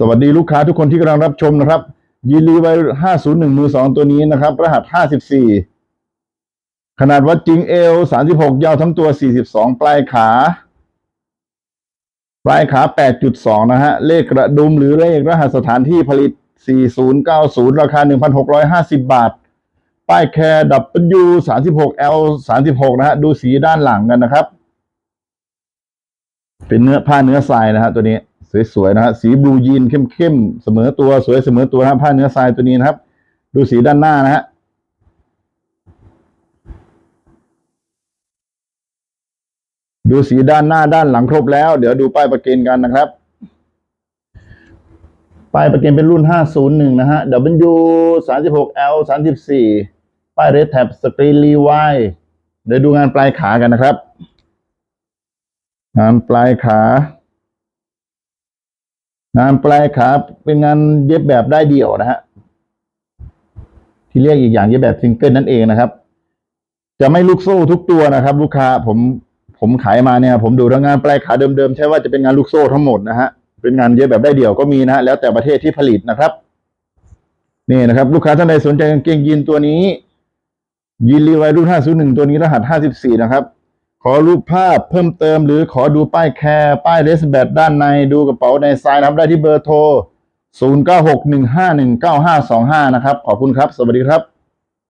สวัสดีลูกค้าทุกคนที่กำลังรับชมนะครับ ยีรีไว501มือสองตัวนี้นะครับ รหัส54ขนาดวัดจริงเอล36ยาวทั้งตัว42ปลายขา ปลายขา8.2นะฮะ เลขกระดุมหรือเลขรหัสสถานที่ผลิต4090ราคา1,650บบาท ป้ายแคร์ W 36 L 36นะฮะ ดูสีด้านหลังกันนะครับ เป็นเนื้อผ้าเนื้อทรายนะฮะตัวนี้ สวยๆนะฮะสีบลูยีนเข้มๆเสมอตัวสวยเสมอตัวนะผ้าเนื้อทรายตัวนี้นะครับ ดูสีด้านหน้านะฮะดูสีด้านหน้าด้านหลังครบแล้ว เดี๋ยวดูป้ายประกณฑ์กันนะครับ ป้ายประกณฑ์เป็นรุ่น 501 นะฮะ W 36 L 34 ป้ายเรดแท็บสกรีนรีไวเดี๋ยวดูงานปลายขากันนะครับ งานปลายขา งานปลายขาเป็นงานเย็บแบบได้เดี่ยวนะฮะที่เรียกอีกอย่างเย็บแบบซิงเกิลนั่นเองนะครับ จะไม่ลูกโซ่ทุกตัวนะครับ ลูกค้าผมผมขายมาเนี่ย ผมดูทั้งงานปลายขาเดิมๆใช่ว่าจะเป็นงานลูกโซ่ทั้งหมดนะฮะเป็นงานเย็บแบบได้เดี่ยวก็มีนะฮะแล้วแต่ประเทศที่ผลิตนะครับนี่นะครับ ลูกค้าท่านใดสนใจกางเกงยีนตัวนี้ยีนรีไวรุ่น501 ตัวนี้รหัส 54 นะครับ อรูปภาพเพิ่มเติมหรือขอดูป้ายแคร์ป้ายเลสแบดด้านในดูกระเป๋าในไซน์นะครับได้ที่เบอร์โทร 0961519525 นะครับ ขอบคุณครับ สวัสดีครับ